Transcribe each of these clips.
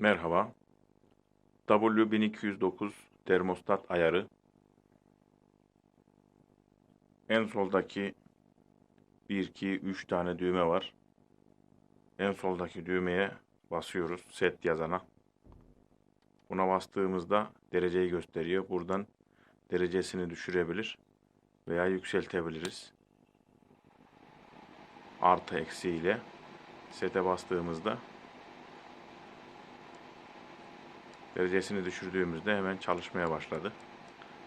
Merhaba. W1209 termostat ayarı. En soldaki 1, 2, 3 tane düğme var. En soldaki düğmeye basıyoruz. Set yazana. Buna bastığımızda dereceyi gösteriyor. Buradan derecesini düşürebilir veya yükseltebiliriz. Artı eksi ile sete bastığımızda Derecesini düşürdüğümüzde hemen çalışmaya başladı.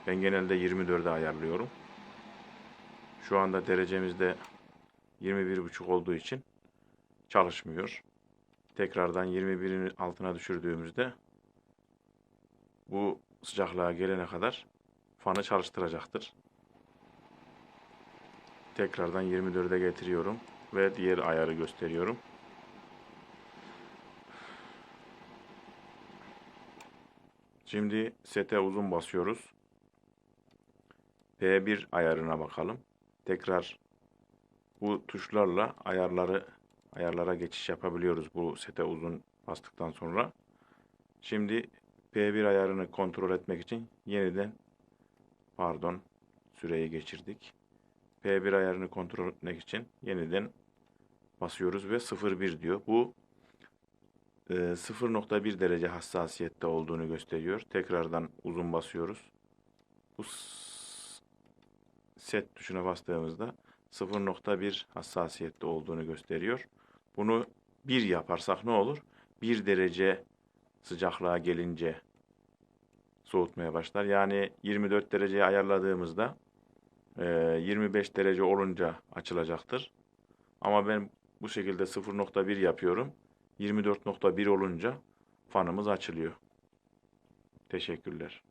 Ben genelde 24'e ayarlıyorum. Şu anda derecemizde 21.5 olduğu için çalışmıyor. Tekrardan 21'in altına düşürdüğümüzde bu sıcaklığa gelene kadar fanı çalıştıracaktır. Tekrardan 24'e getiriyorum ve diğer ayarı gösteriyorum. Şimdi sete uzun basıyoruz. P1 ayarına bakalım. Tekrar bu tuşlarla ayarları ayarlara geçiş yapabiliyoruz bu sete uzun bastıktan sonra. Şimdi P1 ayarını kontrol etmek için yeniden pardon süreyi geçirdik. P1 ayarını kontrol etmek için yeniden basıyoruz ve 01 diyor. Bu 0.1 derece hassasiyette olduğunu gösteriyor. Tekrardan uzun basıyoruz. Bu set tuşuna bastığımızda 0.1 hassasiyette olduğunu gösteriyor. Bunu 1 yaparsak ne olur? 1 derece sıcaklığa gelince soğutmaya başlar. Yani 24 dereceye ayarladığımızda e, 25 derece olunca açılacaktır. Ama ben bu şekilde 0.1 yapıyorum. 24.1 olunca fanımız açılıyor. Teşekkürler.